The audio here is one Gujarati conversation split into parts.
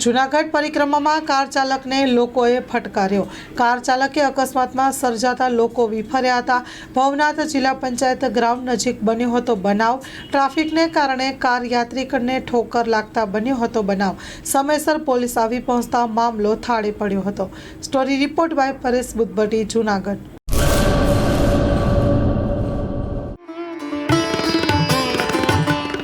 જુનાગઢ પરિક્રમામાં કાર ચાલકને લોકોએ ફટકાર્યો. કાર ચાલકે અકસ્માતમાં સર્જાતા લોકો વિફર્યા હતા. ભવનાથ જિલ્લા પંચાયત ગ્રાઉન્ડ નજીક બન્યો હતો બનાવ. ટ્રાફિકને કારણે કાર યાત્રિકને ઠોકર લાગતા બન્યો હતો બનાવ. સમયસર પોલીસ આવી પહોંચતા મામલો થાળે પડ્યો હતો. Story report by Paresh Buddhbhatti, Junagadh.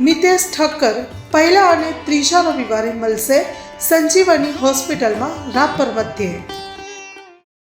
Mitesh Thakkar પહેલા અને ત્રીજા રવિવારે મળશે સંજીવની હોસ્પિટલમાં રાપર મધ્યે.